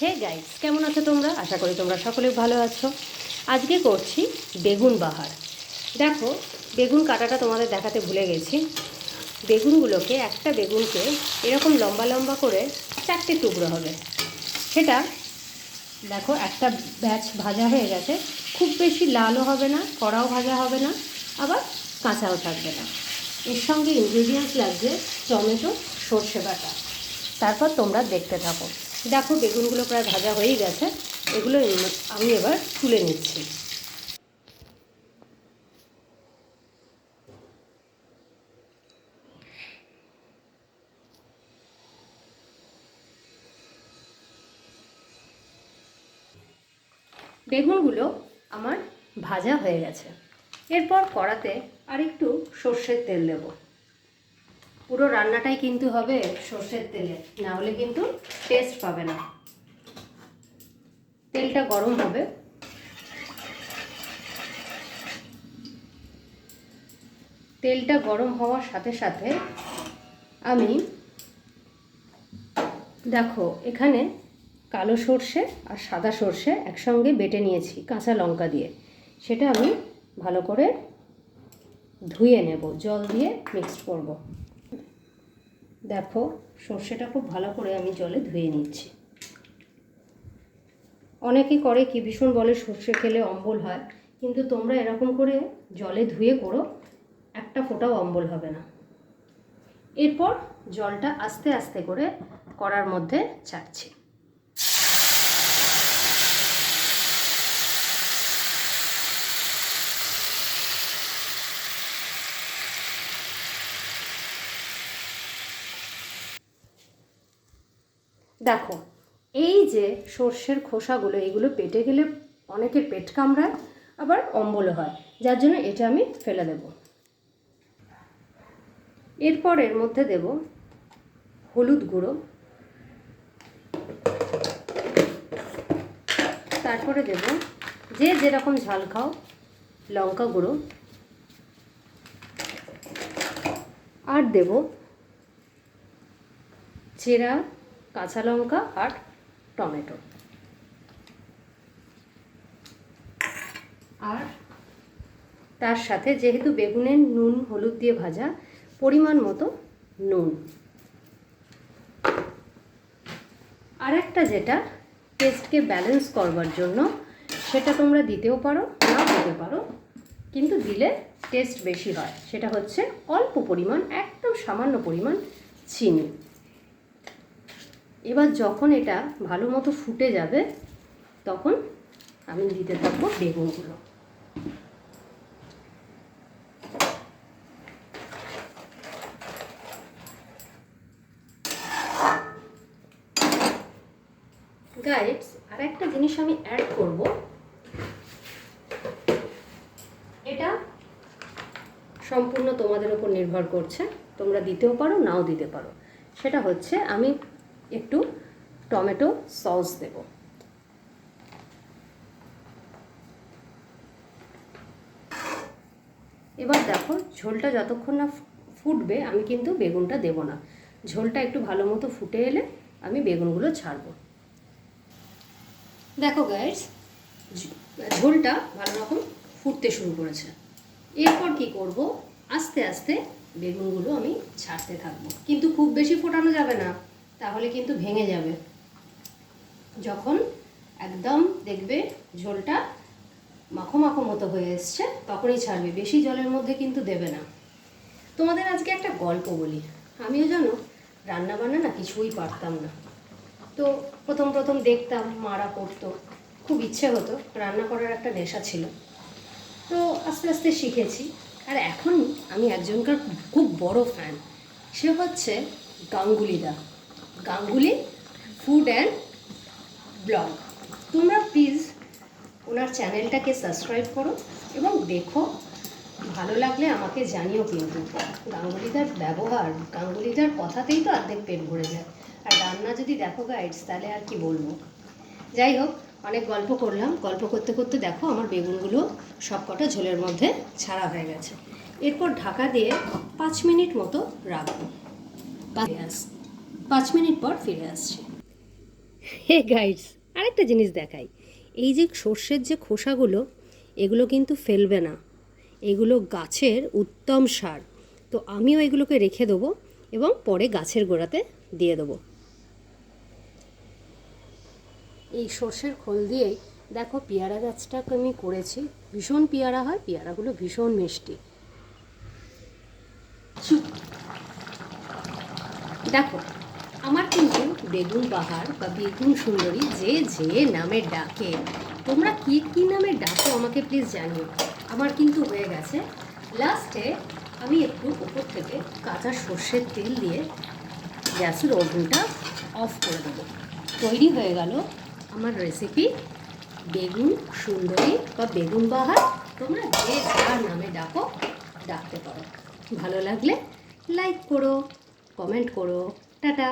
Hey guys কেমন আছো তোমরা? আশা করি তোমরা সকলে ভালো আছো। আজকে করছি বেগুন বাহার। দেখো, বেগুন কাটাটা তোমাদের দেখাতে ভুলে গেছি। বেগুনগুলোকে একটা বেগুনকে এরকম লম্বা লম্বা করে চারটে টুকরো হবে। সেটা দেখো, একটা ব্যাচ ভাজা হয়ে গেছে। খুব বেশি লালও হবে না, কড়াও ভাজা হবে না, আবার কাঁচাও থাকবে না। এর সঙ্গে ইনগ্রিডিয়েন্টস লাগছে টমেটো, সর্ষে বাটা। তারপর তোমরা দেখতে থাকো। দেখো বেগুনগুলো প্রায় ভাজা হয়েই গেছে। এগুলো আমি এবার তুলে নিচ্ছি। বেগুনগুলো আমার ভাজা হয়ে গেছে। এরপর কড়াতে আর একটু সর্ষের তেল দেব। পুরো রান্নাটাই কিন্তু হবে সর্ষের তেলে। না হলে কিন্তু টেস্ট পাবে না। তেলটা গরম হবে। তেলটা গরম হওয়ার সাথে সাথে আমি দেখো, এখানে কালো সর্ষে আর সাদা সর্ষে একসঙ্গে বেটে নিয়েছি কাঁচা লঙ্কা দিয়ে। সেটা আমি ভালো করে ধুয়ে নেব, জল দিয়ে মিক্স করব। দেখো, সর্ষেটা খুব ভালো করে আমি জলে ধুয়ে নিচ্ছি। অনেকে করে কি ভীষণ বলে সর্ষে খেলে অম্বল হয়, কিন্তু তোমরা এরকম করে জলে ধুয়ে করো, একটা ফোঁটাও অম্বল হবে না। এরপর জলটা আস্তে আস্তে করে করার মধ্যে ছাড়ছি। দেখো, এই যে সর্ষের খোসাগুলো, এগুলো পেটে গেলে অনেকের পেট কামড়ায়, আবার অম্বল হয়। যার জন্য এটা আমি ফেলে দেব। এরপর এর মধ্যে দেব হলুদ গুঁড়ো। তারপরে দেব যে যেরকম ঝাল খাও, লঙ্কা গুঁড়ো। আর দেব চেরা কাঁচা লঙ্কা আর টমেটো। আর তার সাথে যেহেতু বেগুনের নুন, হলুদ দিয়ে ভাজা, পরিমাণ মতো নুন। আর একটা যেটা টেস্টকে ব্যালেন্স করবার জন্য, সেটা তোমরা দিতেও পারো না দিতে পারো, কিন্তু দিলে টেস্ট বেশি হয়। সেটা হচ্ছে অল্প পরিমাণ, একদম সামান্য পরিমাণ চিনি। এবার যখন এটা ভালো মতো ফুটে যাবে, তখন আমি দিতে থাকব বেগুনগুলো। গাইডস আর একটা জিনিস আমি অ্যাড করব। এটা সম্পূর্ণ তোমাদের উপর নির্ভর করছে। তোমরা দিতেও পারো, নাও দিতে পারো। সেটা হচ্ছে আমি একটু টমেটো সস দেব। এবার দেখো, ঝোলটা যতক্ষণ না ফুটবে, আমি কিন্তু বেগুনটা দেব না। ঝোলটা একটু ভালো মতো ফুটে এলে আমি বেগুনগুলো ছাড়বো। দেখো গাইস ঝোলটা ভালো রকম ফুটতে শুরু করেছে। এরপর কি করব? আস্তে আস্তে বেগুনগুলো আমি ছাড়তে থাকব। কিন্তু খুব বেশি ফোটানো যাবে না। তাহলে কিন্তু ভেঙে যাবে। যখন একদম দেখবে ঝোলটা মাখো মাখো মতো হয়ে এসছে, তখনই ছাড়বে। বেশি জলের মধ্যে কিন্তু দেবে না। তোমাদের আজকে একটা গল্প বলি। আমিও জানো, রান্না বান্না না কিছুই পারতাম না। তো প্রথম প্রথম দেখতাম, মারা করতো খুব ইচ্ছে হতো, রান্না করার একটা নেশা ছিল। তো আস্তে আস্তে শিখেছি। আর এখন আমি একজনকার খুব বড় ফ্যান সে হচ্ছে গাঙ্গুলিদা। গাঙ্গুলি ফুড অ্যান্ড ব্লগ তোমরা প্লিজ ওনার চ্যানেলটাকে সাবস্ক্রাইব করো এবং দেখো, ভালো লাগলে আমাকে জানিও কিন্তু। গাঙ্গুলিদার ব্যবহার, গাঙ্গুলিদার কথাতেই তো অর্ধেক পেট ভরে যায়। আর রান্না যদি দেখো গাইডস তাহলে আর কি বলব? যাই হোক, অনেক গল্প করলাম। গল্প করতে করতে দেখো আমার বেগুনগুলো সবকটা ঝোলের মধ্যে ছাড়া হয়ে গেছে। এরপর ঢাকা দিয়ে পাঁচ মিনিট মতো রাখব। পাঁচ মিনিট পর ফিরে আসছি। হে গাইডস আরেকটা জিনিস দেখাই। এই যে সর্ষের যে খোসাগুলো এগুলো কিন্তু ফেলবে না। এগুলো গাছের উত্তম সার। তো আমিও এগুলোকে রেখে দেবো এবং পরে গাছের গোড়াতে দিয়ে দেবো। এই সর্ষের খোল দিয়েই দেখো পেয়ারা গাছটাকে আমি করেছি। ভীষণ পেয়ারা হয় পেয়ারাগুলো ভীষণ মিষ্টি। দেখো আমার কিন্তু বেগুন বাহার বা বেগুন সুন্দরী যে যে নামে ডাকে, তোমরা কি কি নামে ডাকো আমাকে প্লিজ জানিও। আমার কিন্তু হয়ে গেছে। লাস্টে আমি একটু উপর থেকে কাঁচা সর্ষের তেল দিয়ে গ্যাসের ওভেনটা অফ করে দেবো। তৈরি হয়ে গেল আমার রেসিপি বেগুন সুন্দরী বা বেগুন বাহার। তোমরা যে যার নামে ডাকো, ডাকতে পারো। ভালো লাগলে লাইক করো কমেন্ট করো। টাটা।